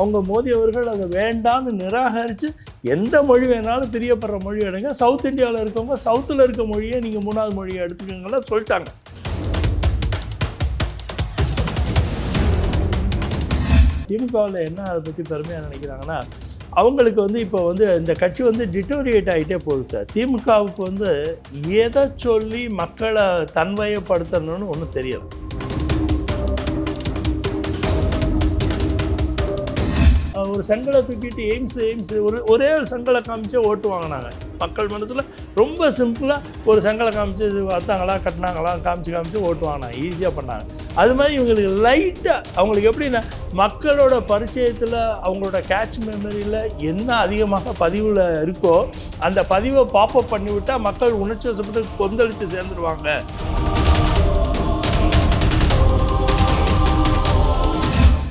அவங்க மோடி அவர்கள் அதை வேண்டாம்னு நிராகரித்து எந்த மொழி வேணாலும் பிரியப்படுற மொழி எடுங்க. சவுத் இந்தியாவில் இருக்கவங்க சவுத்தில் இருக்க மொழியை நீங்கள் மூணாவது மொழியை எடுத்துக்கோங்களா சொல்லிட்டாங்க. திமுகவில் என்ன அதை பற்றி பெருமையாக நினைக்கிறாங்கன்னா அவங்களுக்கு வந்து இப்போ வந்து இந்த கட்சி வந்து டிட்டோரியேட் ஆகிட்டே போகுது சார். திமுகவுக்கு வந்து எதை சொல்லி மக்களை தன்வயப்படுத்தணும்னு ஒன்றும் தெரியலை. ஒரு செங்கலை தூக்கிட்டு எய்ம்ஸ் எய்ம்ஸ் ஒரு ஒரே ஒரு செங்கலை காமிச்சே ஓட்டு வாங்கினாங்க. மக்கள் மனசில் ரொம்ப சிம்பிளாக ஒரு செங்கலை காமிச்சு வளர்த்தாங்களா வந்தாங்களா கட்டினாங்களா காமிச்சு காமிச்சு ஓட்டு வாங்கினாங்க. ஈஸியாக பண்ணாங்க. அது மாதிரி இவங்களுக்கு லைட்டாக அவங்களுக்கு எப்படின்னா மக்களோட பரிச்சயத்தில் அவங்களோட கேட்ச் மெமரியில் என்ன அதிகமாக பதிவில் இருக்கோ அந்த பதிவை பாப்பப் பண்ணிவிட்டால் மக்கள் உணர்ச்சி வசப்பட்டு கொந்தளித்து சேர்ந்துருவாங்க.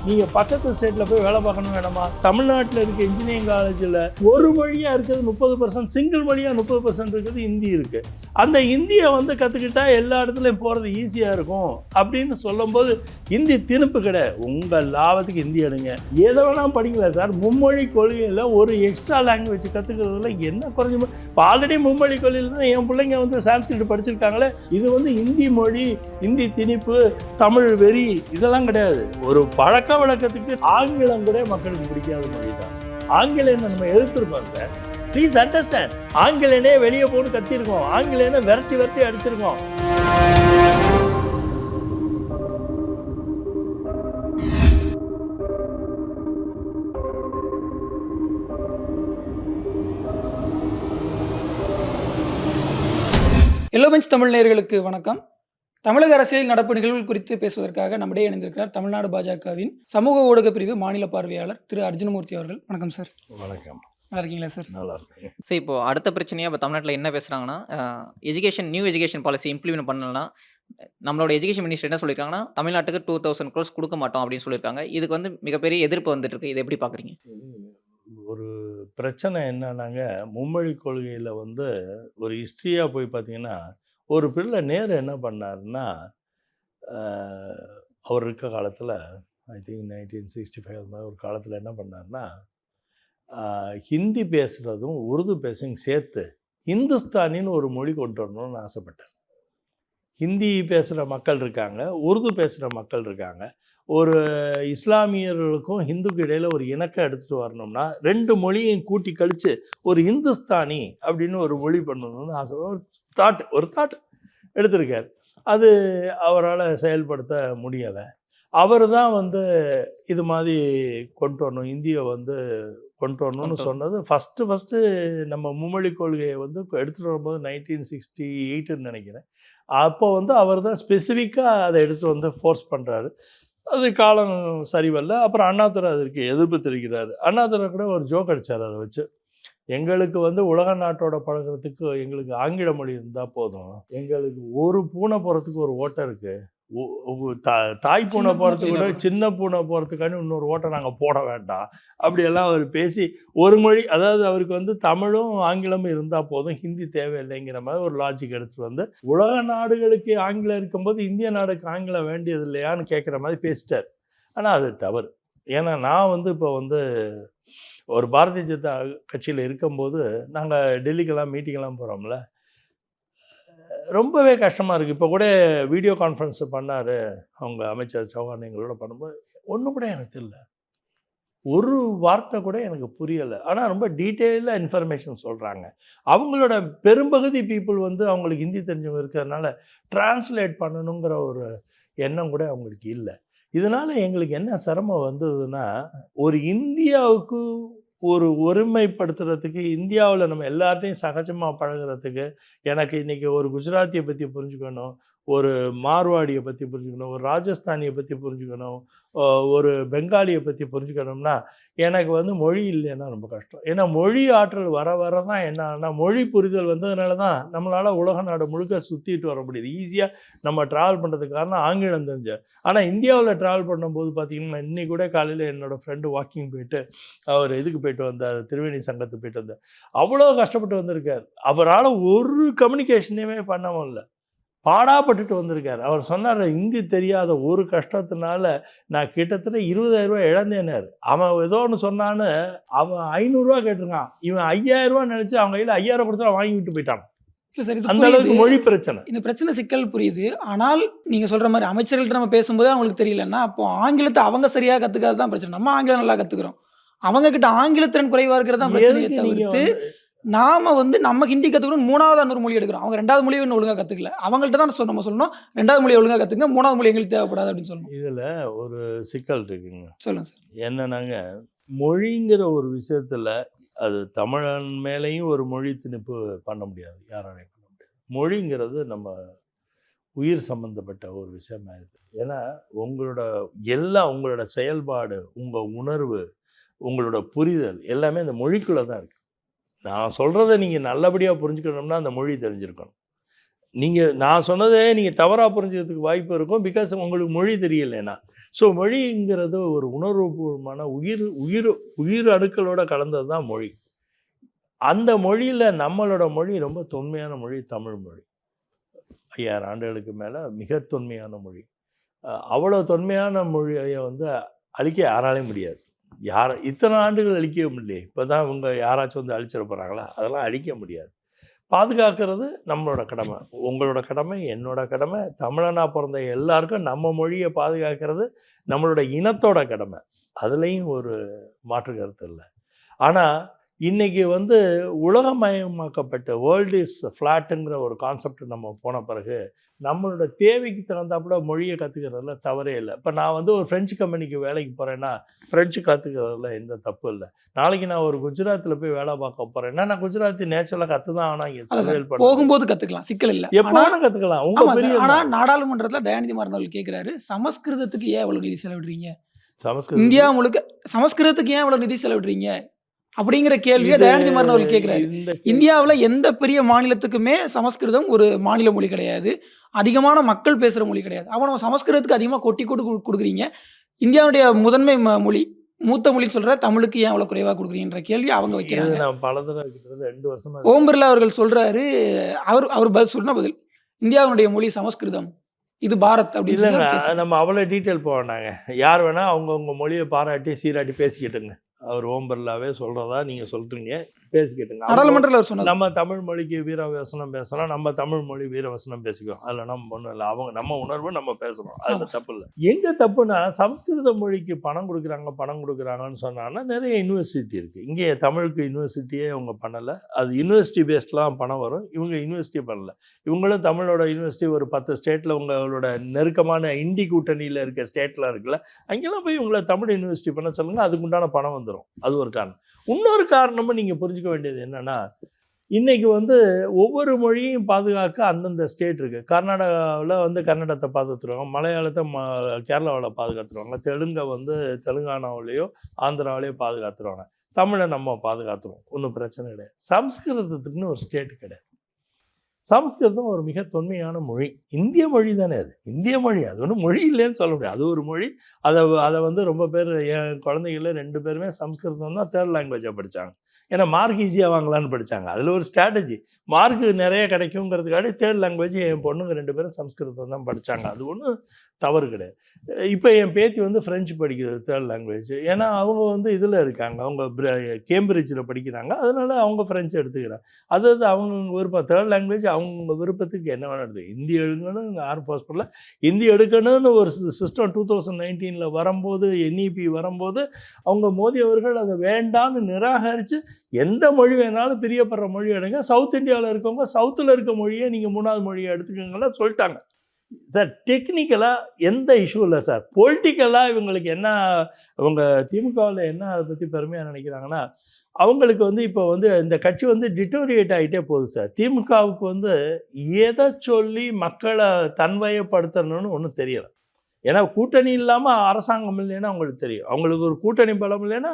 நீங்கள் பக்கத்து ஸ்டேட்டில் போய் வேலை பார்க்கணும் வேணாமா தமிழ்நாட்டில் இருக்க இன்ஜினியரிங் காலேஜில் ஒரு மொழியாக இருக்கிறது முப்பது பர்சன்ட் சிங்கிள் மொழியாக முப்பது பர்சன்ட் இருக்குது ஹிந்தி இருக்குது அந்த ஹிந்தியை வந்து கற்றுக்கிட்டா எல்லா இடத்துலையும் போகிறது ஈஸியாக இருக்கும் அப்படின்னு சொல்லும்போது ஹிந்தி திணிப்பு கிடையாது. உங்கள் லாபத்துக்கு ஹிந்தி எடுங்க. எதை வேணால் படிக்கல சார். மும்மொழி கொள்கையில் ஒரு எக்ஸ்ட்ரா லாங்குவேஜ் கற்றுக்கிறதுல என்ன குறைஞ்ச இப்போ ஆல்ரெடி மும்மொழி கொள்கையில் தான் என் பிள்ளைங்க வந்து சான்ஸ்கிரிட் படிச்சிருக்காங்களே. இது வந்து ஹிந்தி மொழி ஹிந்தி திணிப்பு தமிழ் வெறி இதெல்லாம் கிடையாது. ஒரு பழக்கம் வழக்கத்துக்கு ஆங்கிலம் கூட மக்களுக்கு பிடிக்காத மொழி தான். ஆங்கிலம் நம்ம எதிர்த்திருப்போம் சார். ப்ளீஸ் அண்டர்ஸ்டாண்ட் ஆங்கிலேனே வெளியே போட்டு கத்திருக்கோம். ஆங்கிலேனே விரட்டி விரட்டி அடிச்சிருக்கோம். எல்லோ தமிழ் நேர்களுக்கு வணக்கம். தமிழக அரசியல் நடப்பு நிகழ்வுகள் குறித்து பேசுவதற்காக நம்மிடையே இணைந்திருக்கிறார் தமிழ்நாடு பாஜகவின் சமூக ஊடக பிரிவு மாநில பார்வையாளர் திரு அர்ஜுனமூர்த்தி அவர்கள். வணக்கம் சார். வணக்கம். நல்லா இருக்கீங்களா சார்? நல்லா இருக்கு ஸோ இப்போ அடுத்த பிரச்சனையாக இப்போ தமிழ்நாட்டில் என்ன பேசுகிறாங்கன்னா education new education policy implement பண்ணலன்னா நம்மளோட எஜுகேஷன் மினிஸ்டர் என்ன சொல்லியிருக்காங்கன்னா தமிழ்நாட்டுக்கு டூ தௌசண்ட் க்ரோஸ் கொடுக்க மாட்டோம் அப்படின்னு சொல்லியிருக்காங்க இதுக்கு வந்து மிகப்பெரிய எதிர்ப்பு வந்துட்டு இருக்கு. இதை எப்படி பார்க்குறீங்க? ஒரு பிரச்சனை என்னன்னாங்க மும்மொழி கொள்கையில் வந்து ஒரு ஹிஸ்ட்ரியாக போய் பார்த்தீங்கன்னா ஒரு பிள்ளை நேரு என்ன பண்ணாருன்னா அவர் இருக்க காலத்தில் I think nineteen sixty five அது மாதிரி ஒரு காலத்தில் என்ன பண்ணாருன்னா ஹிந்தி பேசுகிறதும் உருது பேசும் சேர்த்து ஹிந்துஸ்தானின்னு ஒரு மொழி கொண்டு வரணும்னு ஆசைப்பட்டார் ஹிந்தி பேசுகிற மக்கள் இருக்காங்க உருது பேசுகிற மக்கள் இருக்காங்க. ஒரு இஸ்லாமியர்களுக்கும் ஹிந்துக்கு இடையில் ஒரு இணக்கம் எடுத்துகிட்டு வரணும்னா ரெண்டு மொழியையும் கூட்டி கழித்து ஒரு ஹிந்துஸ்தானி அப்படின்னு ஒரு மொழி பண்ணணும்னு ஆசை. ஒரு தாட் ஒரு தாட் எடுத்திருக்கார். அது அவரால் செயல்படுத்த முடியலை. அவர் தான் வந்து இது மாதிரி கொண்டு வரணும். இந்தியை வந்து கொண்டு வரணும்னு. சொன்னது. ஃபஸ்ட்டு ஃபஸ்ட்டு நம்ம மும்மொழி கொள்கையை வந்து எடுத்துகிட்டு வரும்போது நைன்டீன் சிக்ஸ்டி எயிட்டுன்னு நினைக்கிறேன். அப்போ வந்து அவர் தான் ஸ்பெசிஃபிக்காக அதை எடுத்து வந்து ஃபோர்ஸ் பண்ணுறாரு அது காலம் சரிவல்ல. அப்புறம் அண்ணாதுரை அதற்கு எதிர்ப்பு தெரிவிக்கிறாரு அண்ணாதுரை கூட ஒரு ஜோக் அடிச்சார் அதை வச்சு. எங்களுக்கு வந்து உலக நாட்டோட பழகுறதுக்கு எங்களுக்கு ஆங்கில மொழி இருந்தால் போதும். எங்களுக்கு ஒரு பூனை போகிறதுக்கு ஒரு ஓட்டை இருக்கு. ஒ- ஒ- தா- தாய் பூனை போகிறதுக்கு கூட சின்ன பூனை. போகிறதுக்காண்டி இன்னொரு ஓட்டை நாங்கள் போட வேண்டாம். அப்படியெல்லாம் அவர் பேசி ஒரு மொழி அதாவது அவருக்கு வந்து தமிழும் ஆங்கிலமும் இருந்தால் போதும் ஹிந்தி தேவையில்லைங்கிற மாதிரி ஒரு லாஜிக் எடுத்துட்டு வந்து உலக நாடுகளுக்கு ஆங்கிலம் இருக்கும்போது இந்திய நாடுக்கு ஆங்கிலம் வேண்டியது இல்லையான்னு கேட்குற மாதிரி பேசிட்டார். ஆனால் அது தவறு. ஏன்னா நான் வந்து இப்போ வந்து ஒரு பாரதிய ஜனதா கட்சியில் இருக்கும்போது நாங்கள் டெல்லிக்கெல்லாம் மீட்டிங்கெல்லாம் போகிறோம்ல ரொம்பவே கஷ்டமாக இருக்குது இப்போ கூட வீடியோ கான்ஃபரன்ஸ் பண்ணார் அவங்க அமைச்சர் சௌஹான். எங்களோட பண்ணும்போது ஒன்று கூட எனக்கு தெரியல. ஒரு வார்த்தை கூட எனக்கு புரியலை. ஆனால் ரொம்ப டீட்டெயிலாக இன்ஃபர்மேஷன் சொல்கிறாங்க அவங்களோட பெரும்பகுதி பீப்புள் வந்து அவங்களுக்கு ஹிந்தி தெரிஞ்சவங்க இருக்கிறதுனால டிரான்ஸ்லேட் பண்ணணுங்கிற ஒரு எண்ணம் கூட அவங்களுக்கு இல்லை. இதனால் எங்களுக்கு என்ன சிரமம் வந்ததுன்னா ஒரு இந்தியாவுக்கு ஒரு ஒருமைப்படுத்துறதுக்கு இந்தியாவில் நம்ம எல்லார்ட்டையும் சகஜமாக பழகுறதுக்கு எனக்கு இன்றைக்கி ஒரு குஜராத்தியை பற்றி புரிஞ்சுக்கணும். ஒரு மார்வாடியை பற்றி புரிஞ்சுக்கணும் ஒரு ராஜஸ்தானியை பற்றி புரிஞ்சுக்கணும் ஒரு பெங்காலியை பற்றி புரிஞ்சுக்கணும்னா எனக்கு வந்து மொழி இல்லைன்னா ரொம்ப கஷ்டம். ஏன்னா மொழி ஆற்றல் வர வர தான் என்ன மொழி புரிதல் வந்ததுனால தான் நம்மளால் உலக நாடு முழுக்க சுற்றிட்டு வர முடியுது. ஈஸியாக நம்ம ட்ராவல் பண்ணுறதுக்கு காரணம் ஆங்கிலம் தெரிஞ்ச. ஆனால் இந்தியாவில் ட்ராவல் பண்ணும்போது பார்த்தீங்கன்னா இன்னைக்கு கூட காலையில் என்னோடய ஃப்ரெண்டு வாக்கிங் போயிட்டு அவர் இதுக்கு போயிட்டு வந்தார்? திருவேணி சங்கத்துக்கு போயிட்டு வந்தார். அவ்வளோ கஷ்டப்பட்டு வந்திருக்கார். அவரால் ஒரு கம்யூனிகேஷனையுமே பண்ண முடியல பாடாப்பட்டுட்டு வந்திருக்காரு. அவர் சொன்னார் இந்தி தெரியாத ஒரு கஷ்டத்தினால நான் கிட்டத்தட்ட இருபதாயிரம் ரூபாய் இழந்தேனார் அவன் ஏதோ ஒன்று சொன்னான்னு அவன் ஐநூறுரூவா கேட்டிருக்கான். இவன் ஐயாயிரம் ரூபாய் நினச்சி அவங்க கையில் ஐயாயிரம் கொடுத்தா வாங்கி விட்டு போயிட்டான். இல்ல சார் இது அளவுக்கு மொழி பிரச்சனை. இந்த பிரச்சனை சிக்கல் புரியுது. ஆனால் நீங்க சொல்ற மாதிரி அமைச்சர்கள்ட்ட நம்ம பேசும்போது அவங்களுக்கு தெரியலன்னா அப்போ ஆங்கிலத்தை அவங்க சரியா கத்துக்காது தான் பிரச்சனை. நம்ம ஆங்கிலம் நல்லா கத்துக்கிறோம். அவங்க கிட்ட ஆங்கிலத்திறன் குறைவா இருக்கிறது தான் பிரச்சனையே தவிர்த்து நாம வந்து நம்ம ஹிந்தி கத்துக்கணும் மூணாவது இன்னொரு மொழி எடுக்கிறோம். அவங்க ரெண்டாவது மொழியை இன்னும் ஒழுங்கா கத்துக்கல. அவங்கள்ட்ட தான் நம்ம சொல்லணும். ரெண்டாவது மொழியை ஒழுங்கா கத்துங்க. மூணாவது மொழி எங்களுக்கு தேவைப்படாது அப்படின்னு சொல்லணும். இதுல ஒரு சிக்கல் இருக்குங்க. சொல்லுங்க சார். என்னன்னாங்க மொழிங்கிற ஒரு விஷயத்துல அது தமிழன் மேலேயும் ஒரு மொழி திணிப்பு பண்ண முடியாது. யாராலையும் பண்ண முடியாது. மொழிங்கிறது நம்ம உயிர் சம்பந்தப்பட்ட ஒரு விஷயமா இருக்கு ஏன்னா உங்களோட எல்லாம் உங்களோட செயல்பாடு உங்க உணர்வு உங்களோட புரிதல் எல்லாமே இந்த மொழிக்குள்ள தான் இருக்கு. நான் சொல்கிறத நீங்கள் நல்லபடியாக புரிஞ்சுக்கணும்னா அந்த மொழி தெரிஞ்சிருக்கணும். நீங்கள் நான் சொன்னதே நீங்கள் தவறாக புரிஞ்சுக்கிறதுக்கு வாய்ப்பு இருக்கும். பிகாஸ் உங்களுக்கு மொழி தெரியலைன்னா. ஸோ மொழிங்கிறது ஒரு உணர்வுபூர்வமான உயிர் உயிர் உயிர் அணுக்களோட கலந்தது தான் மொழி. அந்த மொழியில் நம்மளோட மொழி ரொம்ப தொன்மையான மொழி தமிழ் மொழி. ஐயாயிரம் ஆண்டுகளுக்கு மேலே மிக தொன்மையான மொழி. அவ்வளோ தொன்மையான மொழியை வந்து அழிக்க யாராலையும் முடியாது. யார் இத்தனை ஆண்டுகள் அழிக்க முடியல இப்போ தான் இவங்க யாராச்சும் வந்து அழிச்சிட போகிறாங்களா அதெல்லாம் அழிக்க முடியாது. பாதுகாக்கிறது நம்மளோட கடமை. உங்களோட கடமை என்னோட கடமை. தமிழனா பிறந்த எல்லாருக்கும் நம்ம மொழியை பாதுகாக்கிறது நம்மளோட இனத்தோட கடமை. அதுலேயும் ஒரு மாற்று கருத்து இல்லை. ஆனால் இன்னைக்கு வந்து உலகமயமாக்கப்பட்ட வேர்ல்டு இஸ் ஃப்ளாட்டுங்கிற ஒரு கான்செப்ட் நம்ம போன பிறகு நம்மளோட தேவைக்கு தகுந்தாப்புல மொழியை கற்றுக்கிறதுல தவறே இல்லை. இப்போ நான் வந்து ஒரு ஃப்ரெஞ்சு கம்பெனிக்கு வேலைக்கு போகிறேன்னா ஃப்ரெஞ்சு கற்றுக்கிறதுல எந்த தப்பு இல்லை. நாளைக்கு நான் ஒரு குஜராத்தில் போய் வேலை பார்க்க போகிறேன்னா நான் குஜராத்தி நேச்சுரலாக கற்று தான் ஆனால் இங்கே போகும்போது கத்துக்கலாம் சிக்கல் இல்ல. எப்போ ஆனா வேணா கற்றுக்கலாம் உங்கள் சார் பெரிய ஆனா நாடாளுமன்றத்துல தயாநிதி மாறன் அவர்கள் கேக்குறாரு சமஸ்கிருதத்துக்கு ஏன் இவ்வளவு நிதி செலவிடுறீங்க? சமஸ்கிருதம். இந்தியா முழுக்க சமஸ்கிருதத்துக்கு ஏன் இவ்வளவு நிதி செலவிடுறீங்க? அப்படிங்கிற கேள்வியை தயாநிதி மாறன் அவர்கள் கேட்கிறாரு. இந்த இந்தியாவுல எந்த பெரிய மாநிலத்துக்குமே சமஸ்கிருதம் ஒரு மாநில மொழி கிடையாது. அதிகமான மக்கள் பேசுற மொழி கிடையாது. அப்போ நம்ம சமஸ்கிருதத்துக்கு அதிகமாக கொட்டி கொடு கொடு- கொடுக்குறீங்க. இந்தியாவுடைய முதன்மை மொழி மூத்த மொழி சொல்ற தமிழுக்கு ஏன் அவ்வளவு குறைவா கொடுக்குறீங்கன்ற கேள்வி அவங்க வைக்கிறாங்க. ஓம் பிர்லா அவர்கள் சொல்றாரு அவர் அவர் பதில் சொன்ன பதில் இந்தியாவுடைய மொழி சமஸ்கிருதம் இது பாரத் அப்படின்னு. நம்ம அவ்வளோ டீட்டெயில் போக வேண்டாங்க. யார் வேணா அவங்கவுங்க மொழியை பாராட்டி சீராட்டி பேசிக்கிட்டுங்க. அவர் ஓம் பிர்லாவே நீங்கள் நீங்க பேசிக்கிட்டுங்க நாடாளுமன்றத்தில் நம்ம தமிழ் மொழிக்கு வீரவசனம் பேசலாம் நம்ம தமிழ் மொழி வீரவசனம் பேசிக்குவோம். அதில் நம்ம ஒன்றும் இல்லை. அவங்க நம்ம உணர்வு நம்ம பேசணும். அதில் தப்பு இல்லை எங்கே தப்புனா சம்ஸ்கிருத மொழிக்கு பணம் கொடுக்குறாங்க பணம் கொடுக்குறாங்கன்னு சொன்னாங்கன்னா நிறைய யூனிவர்சிட்டி இருக்குது இங்கே தமிழுக்கு யூனிவர்சிட்டியே அவங்க பண்ணலை. அது யூனிவர்சிட்டி பேஸ்ட்லாம் பணம் வரும். இவங்க யூனிவர்சிட்டி பண்ணல. இவங்களும் தமிழோட யூனிவர்சிட்டி ஒரு பத்து ஸ்டேட்டில் உங்களோட நெருக்கமான இண்டி கூட்டணியில் இருக்க ஸ்டேட்லாம் இருக்குல்ல அங்கெல்லாம் போய் உங்களை தமிழ் யூனிவர்சிட்டி பண்ண சொல்லுங்கள் அதுக்குண்டான பணம் வந்துடும் அது ஒரு காரணம். இன்னொரு காரணமும் நீங்கள் புரிஞ்சுக்க வேண்டியது என்னென்னா இன்றைக்கி வந்து ஒவ்வொரு மொழியும் பாதுகாக்க அந்தந்த ஸ்டேட் இருக்குது கர்நாடகாவில் வந்து கன்னடத்தை பாதுகாத்துருவாங்க. மலையாளத்தை ம கேரளாவில் பாதுகாத்துருவாங்க. தெலுங்கை வந்து தெலுங்கானாவிலேயோ ஆந்திராவிலேயோ பாதுகாத்துருவாங்க. தமிழை நம்ம பாதுகாத்துருவோம். ஒன்றும் பிரச்சனை கிடையாது. சம்ஸ்கிருதத்துக்குன்னு ஒரு ஸ்டேட் கிடையாது. சமஸ்கிருதம் ஒரு மிக தொன்மையான மொழி. இந்திய மொழி தானே அது. இந்திய மொழி. அது ஒன்றும் மொழி இல்லைன்னு சொல்ல முடியாது. அது ஒரு மொழி. அதை அதை வந்து ரொம்ப பேர் என் குழந்தைகள ரெண்டு பேருமே சம்ஸ்கிருதம் தான் தேர்ட் லாங்குவேஜாக படித்தாங்க ஏன்னா மார்க் ஈஸியாக வாங்கலாம்னு படித்தாங்க அதில் ஒரு ஸ்ட்ராட்டஜி மார்க் நிறைய கிடைக்குங்கிறதுக்காடி தேர்ட் லாங்குவேஜ் என் பொண்ணுங்க ரெண்டு பேரும் சம்ஸ்கிருதம் தான் படித்தாங்க அது ஒன்றும் தவறு கிடையாது. இப்போ என் பேத்தி வந்து ஃப்ரெஞ்சு படிக்கிறது தேர்ட் லாங்குவேஜ் ஏன்னா அவங்க வந்து இதில் இருக்காங்க. அவங்க கேம்பிரிட்ஜில் படிக்கிறாங்க. அதனால அவங்க ஃப்ரெஞ்சு எடுத்துக்கிறாங்க. அது அது அவங்க விருப்பம். தேர்ட் லாங்குவேஜ் அவங்க விருப்பத்துக்கு என்ன வேணும் எடுத்து ஹிந்தி எடுக்கணும்னு ஆர் போஸ்ட் பண்ணல ஹிந்தி எடுக்கணும்னு ஒரு சிஸ்டம் டூ தௌசண்ட் நைன்டீனில் வரும்போது என்இபி வரும்போது அவங்க மோடி அவர்கள் அதை வேண்டான்னு நிராகரித்து எந்த மொழி வேணாலும் பிரியப்படுற மொழி எடுங்க. சவுத் இந்தியாவில் இருக்கவங்க சவுத்தில் இருக்க மொழியை நீங்கள் மூணாவது மொழியை எடுத்துக்கோங்களா சொல்லிட்டாங்க. சார் டெக்னிக்கலாக எந்த இஷ்யூ இல்லை சார் பொலிட்டிக்கலாக இவங்களுக்கு என்ன அவங்க திமுகவில் என்ன அதை பற்றி பெருமையாக நினைக்கிறாங்கன்னா அவங்களுக்கு வந்து இப்போ வந்து இந்த கட்சி வந்து டிட்டோரியேட் ஆகிட்டே போகுது சார் திமுகவுக்கு வந்து எதை சொல்லி மக்களை தன்வயப்படுத்தணும்னு ஒன்றும் தெரியலை. ஏன்னா கூட்டணி இல்லாமல் அரசாங்கம் இல்லைன்னா அவங்களுக்கு தெரியும். அவங்களுக்கு ஒரு கூட்டணி பலம் இல்லைன்னா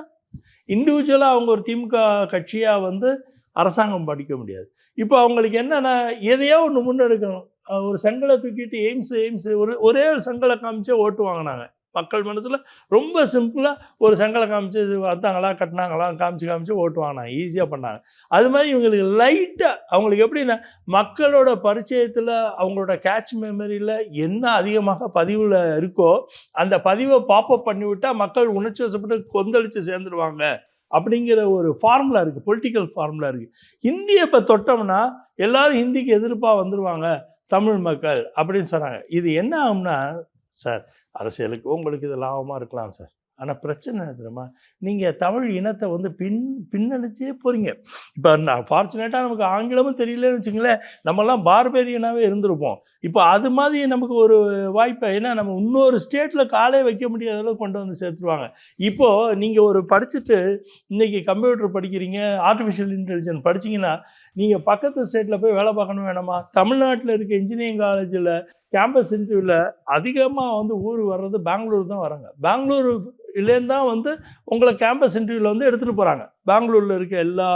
இண்டிவிஜுவலாக அவங்க ஒரு திமுக கட்சியாக வந்து அரசாங்கம் படிக்க முடியாது. இப்போ அவங்களுக்கு என்னென்னா எதையோ ஒன்று முன்னெடுக்கணும். ஒரு செங்கலை தூக்கிட்டு எய்ம்ஸ் எய்ம்ஸ் ஒரு ஒரே ஒரு செங்கலை காமிச்சே ஓட்டு வாங்கினாங்க. மக்கள் மனசில் ரொம்ப சிம்பிளாக ஒரு செங்கலை காமிச்சு இது வந்தாங்களா கட்டினாங்களா காமிச்சு காமிச்சு ஓட்டு வாங்கினாங்க. ஈஸியாக பண்ணாங்க. அது மாதிரி இவங்களுக்கு லைட்டாக அவங்களுக்கு எப்படின்னா மக்களோட பரிச்சயத்தில் அவங்களோட கேட்ச் மெமரியில் என்ன அதிகமாக பதிவில் இருக்கோ அந்த பதிவை பாப்பப் பண்ணி விட்டால் மக்கள் உணர்ச்சி வசப்பட்டு கொந்தளித்து சேர்ந்துருவாங்க. அப்படிங்கிற ஒரு ஃபார்முலா இருக்குது பொலிட்டிக்கல் ஃபார்முலா இருக்குது ஹிந்தியை இப்போ தொட்டோம்னா எல்லோரும் ஹிந்திக்கு எதிர்ப்பாக வந்துடுவாங்க தமிழ் மக்கள் அப்படின்னு சொன்னாங்க. இது என்ன ஆகும்னா சார் அரசியலுக்கு உங்களுக்கு இது லாபமாக இருக்கலாம் சார். ஆனால் பிரச்சனை என்ன தெரியுமா? நீங்கள் தமிழ் இனத்தை வந்து பின் பின்னணிச்சே போகிறீங்க இப்போ நான் ஃபார்ச்சுனேட்டாக நமக்கு ஆங்கிலமும் தெரியலன்னு வச்சுங்களேன் நம்மலாம் பார்பேரியனாகவே இருந்திருப்போம். இப்போ அது மாதிரி நமக்கு ஒரு வாய்ப்பை ஏன்னா நம்ம இன்னொரு ஸ்டேட்டில் காலே வைக்க முடியாத அளவுக்கு கொண்டு வந்து சேர்த்துருவாங்க. இப்போது நீங்கள் ஒரு படிச்சுட்டு இன்றைக்கி கம்ப்யூட்டர் படிக்கிறீங்க ஆர்டிஃபிஷியல் இன்டெலிஜென்ஸ் படிச்சீங்கன்னா நீங்கள் பக்கத்து ஸ்டேட்டில் போய் வேலை பார்க்கணும் வேணாமா? தமிழ்நாட்டில் இருக்க இன்ஜினியரிங் காலேஜில் கேம்பஸ் இன்டர்வியூவில் அதிகமாக வந்து ஊர் வர்றது பெங்களூர் தான் வராங்க. பெங்களூர் இல்லேருந்து தான் வந்து உங்களை கேம்பஸ் இன்டர்வியூவில் வந்து எடுத்துகிட்டு போகிறாங்க பெங்களூரில் இருக்க எல்லா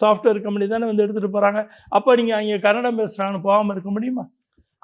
சாஃப்ட்வேர் கம்பெனி தானே வந்து எடுத்துகிட்டு போகிறாங்க அப்போ நீங்கள் அங்கே கன்னடம் பேசுகிறாங்கன்னு போகாமல் இருக்க முடியுமா?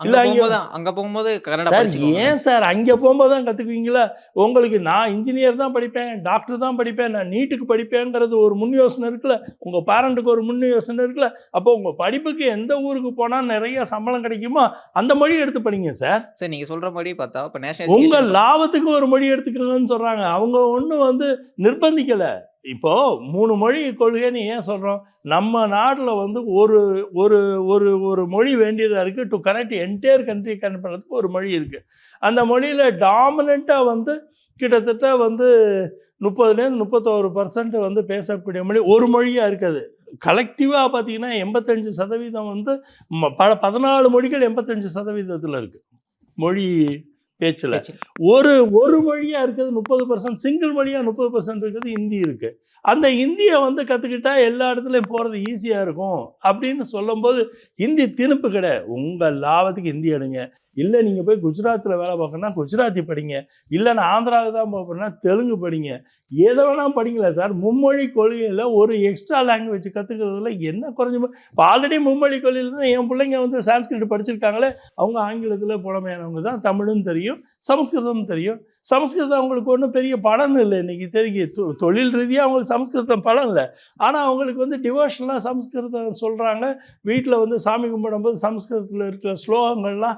அங்க போகும்போது அங்க போகும்போது கன்னடா. ஏன் சார் அங்கே போகும்போது தான் கற்றுக்குவீங்களா உங்களுக்கு நான் இன்ஜினியர் தான் படிப்பேன் டாக்டர் தான் படிப்பேன் நான் நீட்டுக்கு படிப்பேங்கிறது ஒரு முன் யோசனை இருக்குல்ல. உங்கள் பேரண்ட்டுக்கு ஒரு முன் யோசனை இருக்குல்ல. அப்போ உங்கள் படிப்புக்கு எந்த ஊருக்கு போனால் நிறைய சம்பளம் கிடைக்குமோ அந்த மொழி எடுத்து படிங்க சார். சரி நீங்க சொல்ற மாதிரி பார்த்தா இப்ப நேஷனல் உங்க லாபத்துக்கு ஒரு மொழி எடுத்துக்கணும்னு சொல்றாங்க. அவங்க ஒன்றும் வந்து நிர்பந்திக்கல. இப்போது மூணு மொழி கொள்கைன்னு ஏன் சொல்கிறோம் நம்ம நாட்டில் வந்து ஒரு ஒரு ஒரு ஒரு மொழி வேண்டியதாக இருக்குது to connect entire country connect பண்ணுறதுக்கு ஒரு மொழி இருக்குது அந்த மொழியில் டாமினண்ட்டாக வந்து கிட்டத்தட்ட வந்து முப்பதுலேருந்து முப்பத்தோரு பர்சன்ட் வந்து பேசக்கூடிய மொழி ஒரு மொழியாக இருக்குது. கலெக்டிவாக பார்த்தீங்கன்னா எண்பத்தஞ்சு சதவீதம் வந்து ம- பல பதினாலு மொழிகள் எண்பத்தஞ்சு சதவீதத்தில் இருக்குது மொழி பேச்சில். பேச்சு. ஒரு ஒரு மொழியா இருக்குது முப்பது பர்சன்ட் சிங்கிள் மொழியா முப்பது பர்சன்ட் இருக்குது ஹிந்தி இருக்கு. அந்த ஹிந்தியை வந்து கற்றுக்கிட்டா எல்லா இடத்துலையும் போகிறது ஈஸியாக இருக்கும் அப்படின்னு சொல்லும்போது ஹிந்தி திணிப்பு கிடையாது. உங்கள் லாபத்துக்கு ஹிந்தி எடுங்க. இல்லை நீங்கள் போய் குஜராத்தில் வேலை பார்க்கணும்னா குஜராத்தி படிங்க. இல்லை நான் ஆந்திராவுக்கு தான் போகிறேன்னா தெலுங்கு படிங்க. எதை வேணால் படிங்களா சார். மும்மொழி கொள்கையில் ஒரு எக்ஸ்ட்ரா லாங்குவேஜ் கற்றுக்கிறதுல என்ன குறைஞ்ச இப்போ ஆல்ரெடி மும்மொழி கொள்கையில் தான் என் பிள்ளைங்க வந்து சான்ஸ்கிரிட் படிச்சிருக்காங்களே. அவங்க ஆங்கிலத்தில் புலமையானவங்க தான். தமிழும் தெரியும் சமஸ்கிருதமும் தெரியும். சமஸ்கிருதம் அவங்களுக்கு ஒன்றும் பெரிய பலன் இல்லை இன்றைக்கி தெரிஞ்சு தொ- தொழில் ரீதியாக அவங்களுக்கு சமஸ்கிருதம் படம் இல்லை. ஆனால் அவங்களுக்கு வந்து டிவோஷனலாக சமஸ்கிருதம் சொல்கிறாங்க வீட்டில் வந்து சாமி கும்பிடும்போது சமஸ்கிருதத்தில் இருக்கிற ஸ்லோகங்கள்லாம்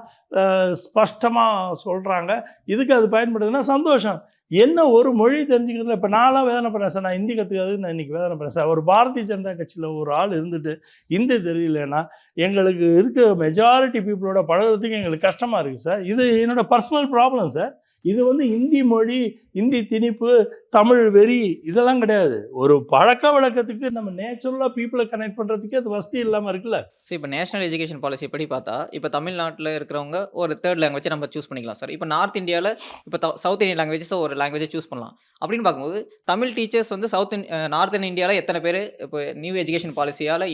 ஸ்பஷ்டமாக சொல்கிறாங்க இதுக்கு அது பயன்படுதுன்னா சந்தோஷம். என்ன ஒரு மொழி தெரிஞ்சுக்கிறதுல இப்போ நான்லாம் வேதனைப்படுறேன் சார் நான் ஹிந்தி கற்றுக்காது நான் இன்றைக்கி வேதனை பண்ணேன் சார் ஒரு பாரதிய ஜனதா கட்சியில் ஒரு ஆள் இருந்துட்டு ஹிந்தி தெரியலன்னா எங்களுக்கு இருக்கிற மெஜாரிட்டி பீப்புளோட பழகுறதுக்கு எங்களுக்கு கஷ்டமாக இருக்குது சார். இது என்னோட பர்சனல் ப்ராப்ளம் சார். இது வந்து ஹிந்தி மொழி ஹிந்தி திணிப்பு தமிழ் வெறி இதெல்லாம் கிடையாது. ஒரு பழக்க வழக்கத்துக்கு நம்ம நேச்சுரலாக பீப்புளை கனெக்ட் பண்ணுறதுக்கே அது வசதி இல்லாமல் இருக்குல்ல. சரி இப்போ நேஷனல் எஜுகேஷன் பாலிசி படி பார்த்தா இப்போ தமிழ்நாட்டில் இருக்கிறவங்க ஒரு தேர்ட் லாங்குவேஜ் நம்ம சூஸ் பண்ணிக்கலாம் சார் இப்போ நார்த் இந்தியாவில் இப்போ சவுத் இந்தியன் லாங்குவேஜஸ் ஒரு லாங்குவேஜை சூஸ் பண்ணலாம். அப்படின்னு பார்க்கும்போது தமிழ் டீச்சர்ஸ் வந்து சவுத் நார்த்தன் இந்தியாவில் எத்தனை பேர் இப்போ நியூ எஜுகேஷன் பாலிசியால்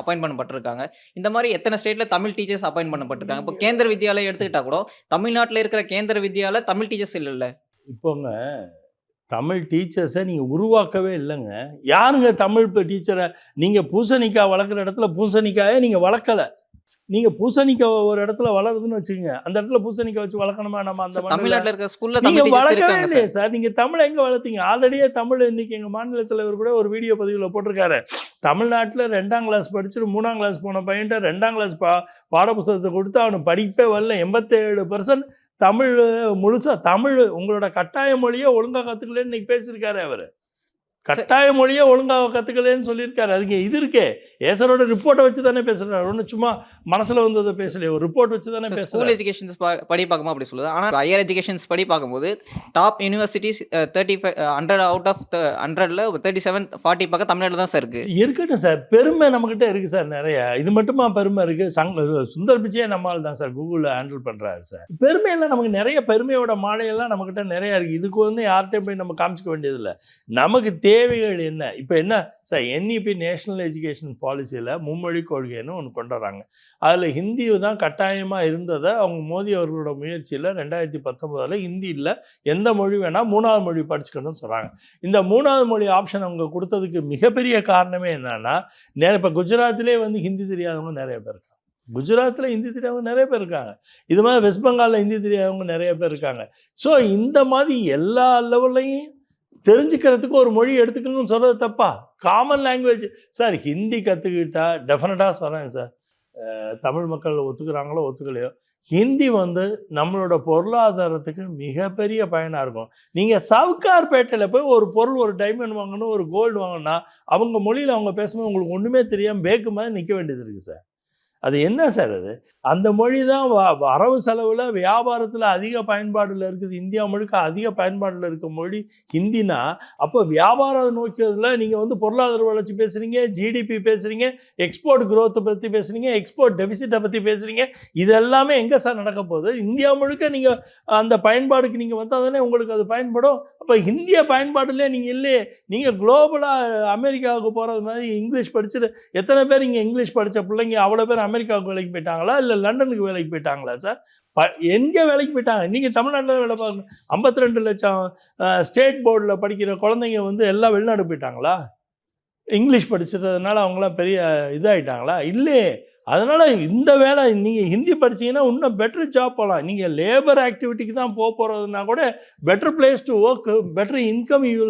அப்பாயின்ட் பண்ணப்பட்டிருக்காங்க? இந்த மாதிரி எத்தனை ஸ்டேட்டில் தமிழ் டீச்சர்ஸ் அப்பாயின்ட் பண்ணப்பட்டிருக்காங்க? இப்போ கேந்திர வித்யாலயா எடுத்துக்கிட்டா கூட தமிழ்நாட்டில் இருக்கிற கேந்திர வித்யால தமிழ் டீச்சர்ஸ் இல்லைல்ல? இப்போங்க தமிழ் டீச்சர்ஸை நீங்கள் உருவாக்கவே இல்லைங்க. யாருங்க தமிழ் டீச்சரை நீங்கள் பூசணிக்காய் வளர்க்குற இடத்துல பூசணிக்காயை நீங்கள் வளர்க்கலை. நீங்கள் பூசணிக்காய் ஒரு இடத்துல வளருதுன்னு வச்சுக்கோங்க. அந்த இடத்துல பூசணிக்காய் வச்சு வளர்க்கணுமா? நம்ம அந்த? தமிழ்நாட்டில் இருக்கிற ஸ்கூல்ல நீங்க தமிழ் டீச்சர்ஸ் வளர்க்கவே இல்லையே சார். சார். நீங்க தமிழ் எங்க வளர்த்தீங்க? ஆல்ரெடியே தமிழ் இன்னைக்கு எங்க மாநில தலைவர் கூட ஒரு வீடியோ பதிவில் போட்டிருக்காரு. தமிழ்நாட்டில் ரெண்டாம் கிளாஸ் படிச்சுட்டு மூணாம் கிளாஸ் போன பையன்ட்ட ரெண்டாம் கிளாஸ் பா பாடப்புஸ்தகத்தை கொடுத்து அவனுக்கு படிப்பே வரல. எண்பத்தேழு பர்சன்ட் தமிழ் முழுசாக தமிழ் உங்களோட கட்டாய மொழியை ஒழுங்கா கற்றுக்கலன்னு இன்னைக்கு பேசியிருக்காரு அவர். கட்டாய மொழியை ஒழுங்காக கற்றுக்கலன்னு சொல்லியிருக்காரு. அதுக்கு இது இருக்கே. ஏசரோட ரிப்போர்ட்டை வச்சு தானே பேசுகிறாரு ஒன்றும் சும்மா மனசில் வந்ததை பேசலையே. ஒரு ரிப்போர்ட் வச்சு தானே ஸ்கூல் பேசுகிறாரு எஜுகேஷன்ஸ் படி பார்க்கும்போது அப்படி சொல்லுது. ஆனால் ஹையர் எஜுகேஷன்ஸ் படி பார்க்கும்போது top universities thirty five hundred out of ஹண்ட்ரட்ல தேர்ட்டி செவன் ஃபார்ட்டி பக்கம் தமிழ்நாட்டில் தான் சார் இருக்கு. இருக்கட்டும் சார் பெருமை நம்மக்கிட்ட இருக்குது சார் நிறைய. இது மட்டுமா பெருமை இருக்குது சங்க சுந்தர் பிச்சையே நம்மால் தான் சார் கூகுளில் ஹேண்டில் பண்ணுறாரு சார் பெருமையெல்லாம் நமக்கு நிறைய பெருமையோட மாலையெல்லாம் நம்மக்கிட்ட நிறைய இருக்குது இதுக்கு வந்து யார்கிட்டையும் போய் நம்ம காமிச்சிக்க வேண்டியதில்லை. நமக்கு தேவைகள் என்ன? இப்போ என்ன? சார் என்இபி நேஷனல் எஜுகேஷன் பாலிசியில் மும்மொழி கொள்கைன்னு ஒன்று கொண்டு வராங்க அதில் ஹிந்தி தான் கட்டாயமாக இருந்ததை அவங்க மோடி அவர்களோட முயற்சியில் ரெண்டாயிரத்தி பத்தொம்போதில் ஹிந்தி இல்லை எந்த மொழி வேணால் மூணாவது மொழி படிச்சுக்கணும்னு சொல்கிறாங்க இந்த மூணாவது மொழி ஆப்ஷன் அவங்க கொடுத்ததுக்கு மிகப்பெரிய காரணமே என்னென்னா நேர இப்போ குஜராத்திலே வந்து ஹிந்தி தெரியாதவங்க நிறைய பேர் இருக்காங்க. குஜராத்தில் ஹிந்தி தெரியாதவங்க நிறைய பேர் இருக்காங்க. இது மாதிரி வெஸ்ட் பெங்காலில் ஹிந்தி தெரியாதவங்க நிறைய பேர் இருக்காங்க. ஸோ இந்த மாதிரி எல்லா லெவல்லையும் தெரிஞ்சுக்கிறதுக்கு ஒரு மொழி எடுத்துக்கணும்னு சொல்கிறது தப்பா? காமன் லாங்குவேஜ் சார் ஹிந்தி கற்றுக்கிட்டா டெஃபினட்டாக சொல்கிறேன் சார். தமிழ் மக்கள் ஒத்துக்கிறாங்களோ ஒத்துக்கலையோ? ஹிந்தி வந்து நம்மளோட பொருளாதாரத்துக்கு மிகப்பெரிய பயனாக இருக்கும். நீங்கள் சவுக்கார்பேட்டையில் போய் ஒரு பொருள் ஒரு டைமண்ட் வாங்கணும் ஒரு கோல்டு வாங்கினா அவங்க மொழியில் அவங்க பேசும்போது உங்களுக்கு ஒன்றுமே தெரியாமல் பேக்கு மாதிரி நிற்க வேண்டியது இருக்குது சார். அது என்ன சார் அது? அந்த மொழி தான் வ- வரவு செலவில் வியாபாரத்தில் அதிக பயன்பாடில் இருக்குது. இந்தியா முழுக்க அதிக பயன்பாடில் இருக்க மொழி ஹிந்தினா அப்போ வியாபாரம் நோக்கியதில் நீங்கள் வந்து பொருளாதார வளர்ச்சி பேசுகிறீங்க ஜிடிபி பேசுகிறீங்க எக்ஸ்போர்ட் க்ரோத்தை பற்றி பேசுகிறீங்க எக்ஸ்போர்ட் டெபிசிட்டை பற்றி பேசுகிறீங்க இது எல்லாமே எங்கே சார் நடக்க போகுது? இந்தியா முழுக்க நீங்கள் அந்த பயன்பாடுக்கு நீங்கள் வந்தால் தானே உங்களுக்கு அது பயன்படும். அப்போ இந்திய பயன்பாடுலேயே நீங்கள் இல்லையே. நீங்கள் குளோபலாக அமெரிக்காவுக்கு போகிறது மாதிரி இங்கிலீஷ் படிச்சுட்டு எத்தனை பேர் இங்கே இங்கிலீஷ் படித்த பிள்ளைங்க? அவ்வளோ பேர் அமெரிக்காவுக்கு வேலைக்கு போயிட்டாங்களா? இல்லை லண்டனுக்கு வேலைக்கு போயிட்டாங்களா சார் ப எங்கே வேலைக்கு போயிட்டாங்க? நீங்கள் தமிழ்நாட்டில் வேலை பார்க்கணும். ஐம்பத்தி ரெண்டு லட்சம் ஸ்டேட் போர்டில் படிக்கிற குழந்தைங்க வந்து எல்லாம் வெளிநாடு போயிட்டாங்களா? இங்கிலீஷ் படிச்சதுனால அவங்களாம் பெரிய இதாகிட்டாங்களா இல்லையே அதனால் இந்த வேலை நீங்கள் ஹிந்தி படிச்சீங்கன்னா இன்னும் பெட்டர் ஜாப் போகலாம் நீங்கள் லேபர் ஆக்டிவிட்டிக்கு தான் போக போகிறதுனா கூட better place to work better income you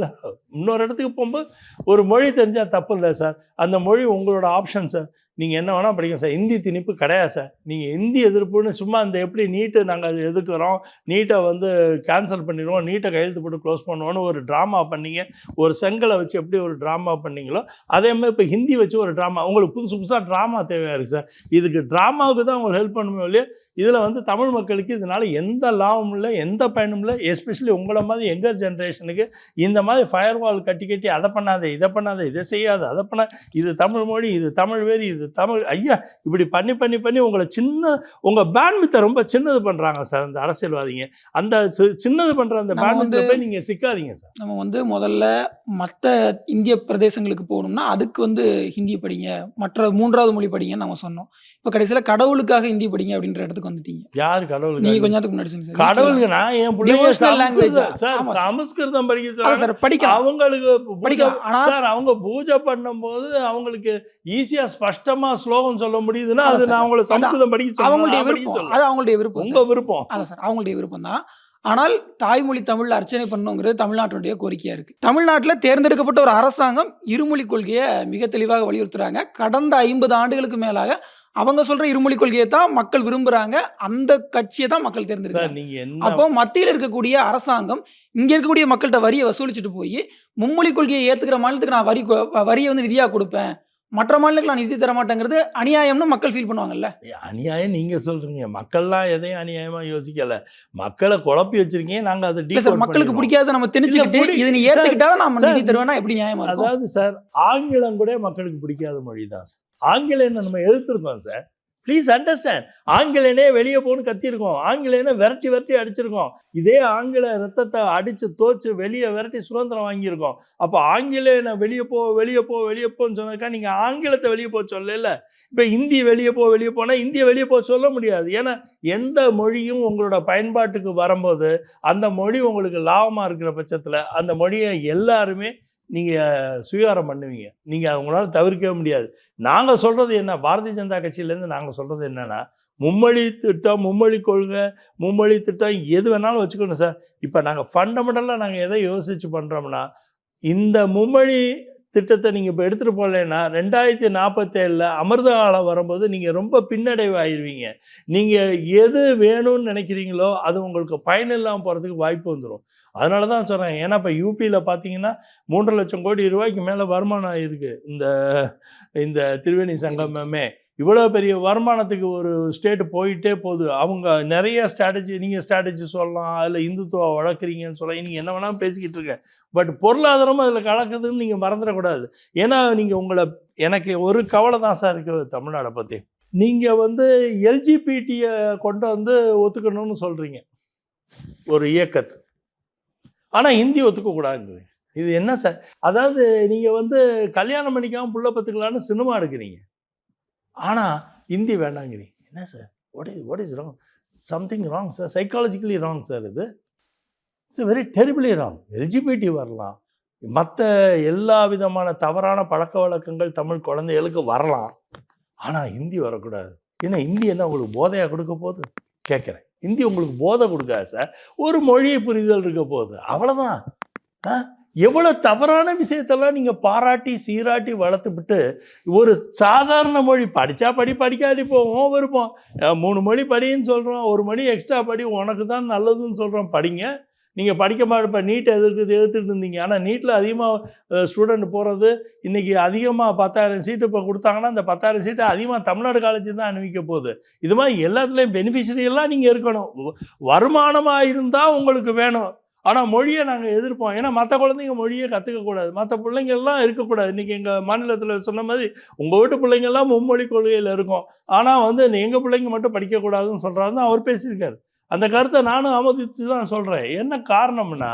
இன்னொரு இடத்துக்கு போகும்போது ஒரு மொழி தெரிஞ்சால் தப்பு இல்லை சார் அந்த மொழி உங்களோட ஆப்ஷன் சார் நீங்கள் என்ன வேணால் படிக்கணும் சார். ஹிந்தி திணிப்பு கிடையாது சார். நீங்கள் ஹிந்தி எதிர்ப்புன்னு சும்மா அந்த எப்படி நீட்டை நாங்கள் அது எதுக்குறோம்? நீட்டை வந்து கேன்சல் பண்ணிடுவோம். நீட்டை கையெழுத்து போட்டு க்ளோஸ் பண்ணுவோன்னு ஒரு ட்ராமா பண்ணீங்க. ஒரு செங்கலை வச்சு எப்படி ஒரு ட்ராமா பண்ணீங்களோ அதே மாதிரி இப்போ ஹிந்தி வச்சு ஒரு ட்ராமா உங்களுக்கு புதுசு புதுசாக ட்ராமா தேவையாக இருக்குது சார்? இதுக்கு ட்ராமாவுக்கு தான் உங்களுக்கு ஹெல்ப் பண்ணுமே இல்லையா இதில் வந்து தமிழ் மக்களுக்கு இதனால் எந்த லாபமும் இல்லை எந்த பயனும் இல்லை. எஸ்பெஷலி உங்களை மாதிரி யங்கர் ஜென்ரேஷனுக்கு இந்த மாதிரி ஃபயர் வால் கட்டி கட்டி அதை பண்ணாதே இதை பண்ணாதே இதை செய்யாது அதை பண்ண இது தமிழ் மொழி இது தமிழ் வேறு இது தமிழ் ஐயா இப்படி பண்ணி பண்ணி பண்ணி உங்களை சின்ன உங்கள் பேண்ட்வித்தை ரொம்ப சின்னது பண்ணுறாங்க சார் இந்த அரசியல்வாதிங்க அந்த சின்னது பண்ணுற அந்த வந்து- போய் நீங்கள் சிக்காதீங்க சார் நம்ம வந்து முதல்ல மற்ற இந்திய பிரதேசங்களுக்கு போகணும்னா அதுக்கு வந்து ஹிந்தி படிங்க மற்ற மூன்றாவது மொழி படிங்கன்னு நம்ம சொன்னோம் இப்போ கடைசியில் கடவுளுக்காக ஹிந்தி படிங்க அப்படின்ற இடத்துக்கு வந்துட்டீங்க யார் நீங்க கடவுளுக்கு கொஞ்ச நேரத்துக்கு முன்னாடி. கடவுளுக்கு நான் என் பிள்ளைங்க. சமஸ்கிருதம் சார். சமஸ்கிருதம் படிக்க. சார் படிக்கலாம் அவங்களுக்கு பூஜை படிக்கலாம் ஆனா சார் அவங்க பூஜை பண்ணும்போது அவங்களுக்கு ஈஸியா ஸ்பஷ்டமா ஸ்லோகம் சொல்ல முடியுதுன்னா அது. நான் அவங்கள சமஸ்கிருதம் படிக்க அவங்களுடைய விருப்பம். அது அவங்களுடைய விருப்பம் உங்க. விருப்பம். அதான் சார். அவங்களுடைய விருப்பம் தான். ஆனால் தாய்மொழி தமிழ் அர்ச்சனை பண்ணணுங்கிறது தமிழ்நாட்டுடைய கோரிக்கையா இருக்கு. தமிழ்நாட்டில் தேர்ந்தெடுக்கப்பட்ட ஒரு அரசாங்கம் இருமொழி கொள்கையை மிக தெளிவாக வலியுறுத்துறாங்க. கடந்த ஐம்பது ஆண்டுகளுக்கு மேலாக அவங்க சொல்ற இருமொழி கொள்கையை தான் மக்கள் விரும்புறாங்க. அந்த கட்சியை தான் மக்கள் தேர்ந்தெடுக்கிறாங்க. அப்போ மத்தியில் இருக்கக்கூடிய அரசாங்கம் இங்க இருக்கக்கூடிய மக்கள்கிட்ட வரியை வசூலிச்சுட்டு போய் மும்மொழி கொள்கையை ஏத்துக்கிற மாநிலத்துக்கு நான் வரி வரியை வந்து நிதியா கொடுப்பேன். மற்ற மாநிலங்களுக்கு நான் நிதி தர மாட்டேங்கிறது அநியாயம்னு மக்கள் ஃபீல் பண்ணுவாங்கல்ல? அநியாயம் நீங்க சொல்றீங்க. மக்கள்லாம் எதையும் அநியாயமா யோசிக்கல. மக்களை குழப்பி வச்சிருக்கீங்க நாங்க அதை இல்ல சார் மக்களுக்கு. பிடிக்காத நம்ம திணிச்சுக்கிட்டு இதை நீ சார், ஏத்துக்கிட்டா நம்ம நிதி தருவேன்னா எப்படி நியாயமா இருக்கும்? அதாவது சார் ஆங்கிலம் கூட மக்களுக்கு பிடிக்காத மொழி தான் சார். ஆங்கிலம் நம்ம எதிர்த்திருக்கோம் சார். ப்ளீஸ் அண்டர்ஸ்டாண்ட் ஆங்கிலேனே வெளியே போன்னு கத்திருக்கோம் ஆங்கிலேனே விரட்டி விரட்டி அடிச்சிருக்கோம். இதே ஆங்கில ரத்தத்தை அடித்து தோச்சு வெளியே விரட்டி சுதந்திரம் வாங்கியிருக்கோம். அப்போ ஆங்கிலேயனை வெளியே போ வெளியே போ வெளியே போன்னு சொன்னதுக்கா நீங்கள் ஆங்கிலத்தை வெளியே போக சொல்லல. இப்போ இந்தி வெளியே போ வெளியே போனால் இந்தியை வெளியே போக சொல்ல முடியாது. ஏன்னா எந்த மொழியும் உங்களோட பயன்பாட்டுக்கு வரும்போது அந்த மொழி உங்களுக்கு லாபமாக இருக்கிற பட்சத்தில் அந்த மொழியை எல்லாருமே நீங்கள் சுயாரம் பண்ணுவீங்க. நீங்கள் அவங்களால தவிர்க்கவே முடியாது. நாங்கள் சொல்கிறது என்ன பாரதிய ஜனதா கட்சியிலேருந்து நாங்கள் சொல்கிறது என்னென்னா மும்மொழி திட்டம் மும்மொழி கொள்கை மும்மொழி திட்டம் எது வேணாலும் வச்சுக்கணும் சார். இப்போ நாங்கள் ஃபண்டமெண்டலாக நாங்கள் எதை யோசித்து பண்ணுறோம்னா இந்த மும்மொழி திட்டத்தை நீங்கள் இப்போ எடுத்துகிட்டு போகலைன்னா ரெண்டாயிரத்தி நாற்பத்தேழில் அமிர்த காலம் வரும்போது நீங்கள் ரொம்ப பின்னடைவு ஆயிடுவீங்க நீங்கள் எது வேணும்னு நினைக்கிறீங்களோ அது உங்களுக்கு பயனில்லாமல் போகிறதுக்கு வாய்ப்பு வந்துடும் அதனால தான் சொல்கிறேன் ஏன்னா இப்போ யூபியில் பார்த்தீங்கன்னா மூன்று லட்சம் கோடி ரூபாய்க்கு மேலே வருமானம் இருக்குது இந்த இந்த திரிவேணி சங்கமே இவ்வளோ பெரிய வருமானத்துக்கு ஒரு ஸ்டேட் போயிட்டே போகுது. அவங்க நிறைய ஸ்ட்ராட்டஜி நீங்கள் ஸ்ட்ராட்டஜி சொல்லலாம் அதில் இந்துத்துவா வளர்க்குறீங்கன்னு சொல்லலாம். நீங்கள் என்ன வேணாலும் பேசிக்கிட்டு இருக்கேன் பட் பொருளாதாரமும் அதில் கலக்குதுன்னு நீங்கள் மறந்துடக்கூடாது. ஏன்னா நீங்கள் உங்களை எனக்கு ஒரு கவலை தான் சார் இருக்குது தமிழ்நாடை பற்றி நீங்கள் வந்து எல்ஜிபிடியை கொண்டு வந்து ஒத்துக்கணும்னு சொல்கிறீங்க ஒரு இயக்கத்து. ஆனால் ஹிந்தி ஒத்துக்கக்கூடாதுங்கிறீங்க. இது என்ன சார் அதாவது நீங்கள் வந்து கல்யாணம் பண்ணிக்காமல் புள்ள பத்துக்கலான்னு சினிமா எடுக்கிறீங்க. ஆனால் ஹிந்தி வேண்டாங்கிறீங்க. என்ன sir what is what is wrong something wrong sir psychologically wrong sir இது. It's very terribly wrong LGBT வரலாம். மற்ற எல்லா விதமான தவறான பழக்க வழக்கங்கள் தமிழ் குழந்தைகளுக்கு வரலாம். ஆனால் ஹிந்தி வரக்கூடாது. ஏன்னா ஹிந்தி என்ன உங்களுக்கு போதையாக கொடுக்க போகுது? கேட்குறேன். இந்தி உங்களுக்கு போதை கொடுக்காது சார் ஒரு மொழியை புரிதல் இருக்க போகுது. அவ்வளோதான் ஆ? எவ்வளோ தவறான விஷயத்தெல்லாம் நீங்கள் பாராட்டி சீராட்டி வளர்த்துவிட்டு ஒரு சாதாரண மொழி படித்தா படி படிக்காட்டி போவோம் விருப்பம் மூணு மொழி படின்னு சொல்கிறோம் ஒரு மொழி எக்ஸ்ட்ரா படி உனக்கு தான் நல்லதுன்னு சொல்கிறோம் படிங்க. நீங்கள் படிக்க மாட்டப்ப நீட்டை எதிர்த்து எதிர்த்துட்டு இருந்தீங்க. ஆனால் நீட்டில் அதிகமாக ஸ்டூடெண்ட் போகிறது இன்றைக்கி அதிகமாக பத்தாயிரம் சீட்டு இப்போ கொடுத்தாங்கன்னா அந்த பத்தாயிரம் சீட்டு அதிகமாக தமிழ்நாடு காலேஜ் தான் அனுபவிக்க போகுது. இது மாதிரி எல்லாத்துலேயும் பெனிஃபிஷரியெல்லாம் நீங்கள் இருக்கணும். வருமானமாக இருந்தால் உங்களுக்கு வேணும். ஆனால் மொழியை நாங்கள் எதிர்ப்போம். ஏன்னா மற்ற குழந்தைங்க மொழியை கற்றுக்கக்கூடாது மற்ற பிள்ளைங்கள்லாம் இருக்கக்கூடாது இன்றைக்கி எங்கள் மாநிலத்தில் சொன்ன மாதிரி உங்கள் வீட்டு பிள்ளைங்கள்லாம் மும்மொழி கொள்கையில் இருக்கும். ஆனால் வந்து எங்கள் பிள்ளைங்க மட்டும் படிக்கக்கூடாதுன்னு சொல்கிறாருன்னு அவர் பேசியிருக்காரு. அந்த கருத்தை நானும் ஆமோதித்து தான் சொல்கிறேன் என்ன காரணம்னா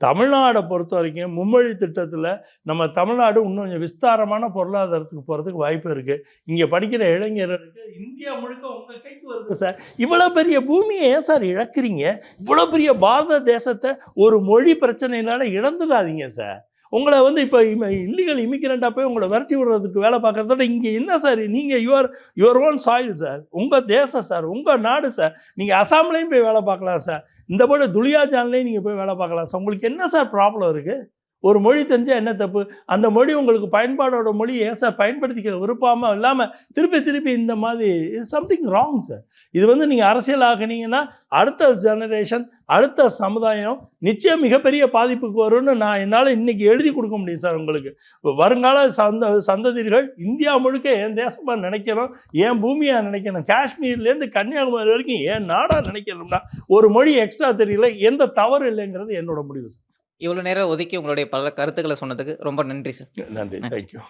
தமிழ்நாடை பொறுத்த வரைக்கும் மும்மொழி திட்டத்தில் நம்ம தமிழ்நாடு இன்னும் கொஞ்சம் விஸ்தாரமான பொருளாதாரத்துக்கு போகிறதுக்கு வாய்ப்பு இருக்குது இங்கே படிக்கிற இளைஞர்களுக்கு இந்தியா முழுக்க உங்கள் கைக்கு வருது சார். இவ்வளோ பெரிய பூமியை ஏன் சார் இழக்கிறீங்க? இவ்வளோ பெரிய பாரத தேசத்தை ஒரு மொழி பிரச்சனையினால இழந்துடாதீங்க சார். உங்களை வந்து இப்போ இல்லீகல் இமிக்ரெண்ட்டாக போய் உங்களை விரட்டி விடுறதுக்கு வேலை பார்க்கறதோட இங்கே என்ன சார் நீங்கள் your your own soil sir உங்கள் தேசம் சார் உங்கள் நாடு சார் நீங்கள் அசாம்லேயும் போய் வேலை பார்க்கலாம் சார் இந்த போல துலியாஜான்லேயும் நீங்கள் போய் வேலை பார்க்கலாம் சார் உங்களுக்கு என்ன சார் ப்ராப்ளம் இருக்குது ஒரு மொழி தெரிஞ்சால் என்ன தப்பு? அந்த மொழி உங்களுக்கு பயன்பாடோட மொழி ஏன் சார்? பயன்படுத்திக்க விருப்பாமல் இல்லாமல் திருப்பி திருப்பி இந்த மாதிரி சம்திங் ராங் சார் இது வந்து நீங்கள் அரசியல் ஆகினீங்கன்னா அடுத்த ஜெனரேஷன் அடுத்த சமுதாயம் நிச்சயம் மிகப்பெரிய பாதிப்புக்கு வரும்னு நான் என்னால் இன்றைக்கி எழுதி கொடுக்க முடியும் சார் உங்களுக்கு. வருங்கால சந்த சந்ததிகள் இந்தியா முழுக்க என் தேசமாக நினைக்கணும் என் பூமியாக நினைக்கணும் காஷ்மீர்லேருந்து கன்னியாகுமரி வரைக்கும் என் நாடாக நினைக்கணும்னா ஒரு மொழி எக்ஸ்ட்ரா தெரியல எந்த தவறு இல்லைங்கிறது என்னோட முடிவு சார் இவ்வளோ நேரம் ஒதுக்கி உங்களுடைய பல கருத்துக்களை சொன்னதுக்கு ரொம்ப நன்றி சார் நன்றி. தேங்க்யூ